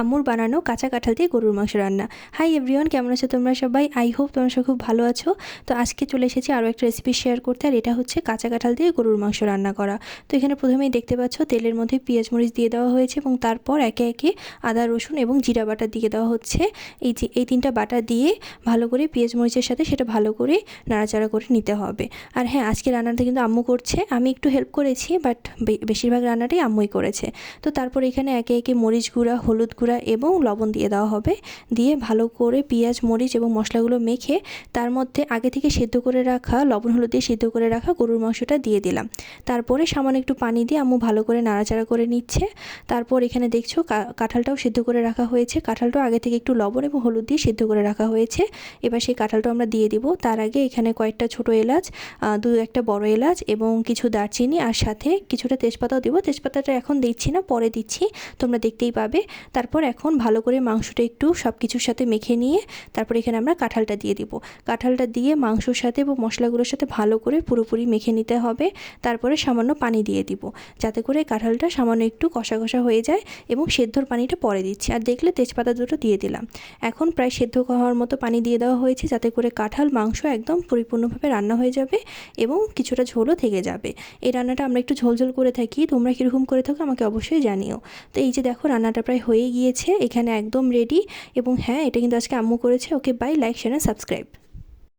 আম্মুর বানানো কাঁচা কাঁঠাল দিয়ে গরুর মাংস রান্না। হাই এভরিওয়ান কেমন আছো তোমরা সবাই? আই হোপ তোমরা সব খুব ভালো আছো। তো আজকে চলে এসেছি আরও একটা রেসিপি শেয়ার করতে, আর এটা হচ্ছে কাঁচা কাঁঠাল দিয়ে গরুর মাংস রান্না করা। তো এখানে প্রথমেই দেখতে পাচ্ছ, তেলের মধ্যে পেঁয়াজ মরিচ দিয়ে দেওয়া হয়েছে এবং তারপর একে একে আদা, রসুন এবং জিরা বাটা দিয়ে দেওয়া হচ্ছে। এই যে, এই তিনটা বাটা দিয়ে ভালো করে পেঁয়াজ মরিচের সাথে সেটা ভালো করে নাড়াচাড়া করে নিতে হবে। আর হ্যাঁ আজকে রান্নাটা কিন্তু আম্মু করছে। আমি একটু হেল্প করেছি বাট বেশিরভাগ রান্নাটাই আম্মুই করেছে। তো তারপর এখানে একে একে মরিচ গুঁড়া, হলুদ গুঁড়া এবং লবণ দিয়ে দেওয়া হবে। দিয়ে ভালো করে পেঁয়াজ, মরিচ এবং মশলাগুলো মেখে তার মধ্যে আগে থেকে সেদ্ধ করে রাখা লবণ, হলুদ দিয়ে সেদ্ধ করে রাখা গরুর মাংসটা দিয়ে দিলাম। তারপরে সামান্য একটু পানি দিয়ে আম্মু ভালো করে নাড়াচাড়া করে নিচ্ছে। তারপর এখানে দেখছ কাঁঠালটাও সেদ্ধ করে রাখা হয়েছে। কাঁঠালটাও আগে থেকে একটু লবণ এবং হলুদ দিয়ে সেদ্ধ করে রাখা হয়েছে। এবার সেই কাঁঠালটা আমরা দিয়ে দিব। তার আগে এখানে কয়েকটা ছোট এলাচ দু একটা বড় এলাচ এবং কিছু দারচিনি আর সাথে কিছুটা তেজপাতাও দিব। তেজপাতাটা এখন দিচ্ছি না, পরে দিচ্ছি। তোমরা দেখতেই পাবে। তারপর এখন ভালো করে মাংসটা একটু সব কিছুর সাথে মেখে নিয়ে তারপর এখানে আমরা কাঁঠালটা দিয়ে দিব। কাঁঠালটা দিয়ে মাংসর সাথে এবং মশলাগুলোর সাথে ভালো করে পুরোপুরি মেখে নিতে হবে। তারপরে সামান্য পানি দিয়ে দিব। যাতে করে কাঁঠালটা সামান্য একটু কষা কষা হয়ে যায় এবং সেদ্ধর পানিটা পরে দিচ্ছি। আর দেখলে তেজপাতা দুটো দিয়ে দিলাম। এখন প্রায় সেদ্ধ হওয়ার মতো পানি দিয়ে দেওয়া হয়েছে যাতে করে কাঁঠাল মাংস একদম পরিপূর্ণভাবে রান্না হয়ে যাবে এবং কিছুটা ঝোলও থেকে যাবে। এই রান্নাটা আমরা একটু ঝোল ঝোল করে থাকি। তোমরা কীরকম করে থাকো আমাকে অবশ্যই জানিও। তো এই যে দেখো রান্নাটা প্রায় হয়ে গিয়েছে এখানে একদম রেডি এবং হ্যাঁ এটা কিন্তু আজকে আম্মু করেছে, okay bye like share subscribe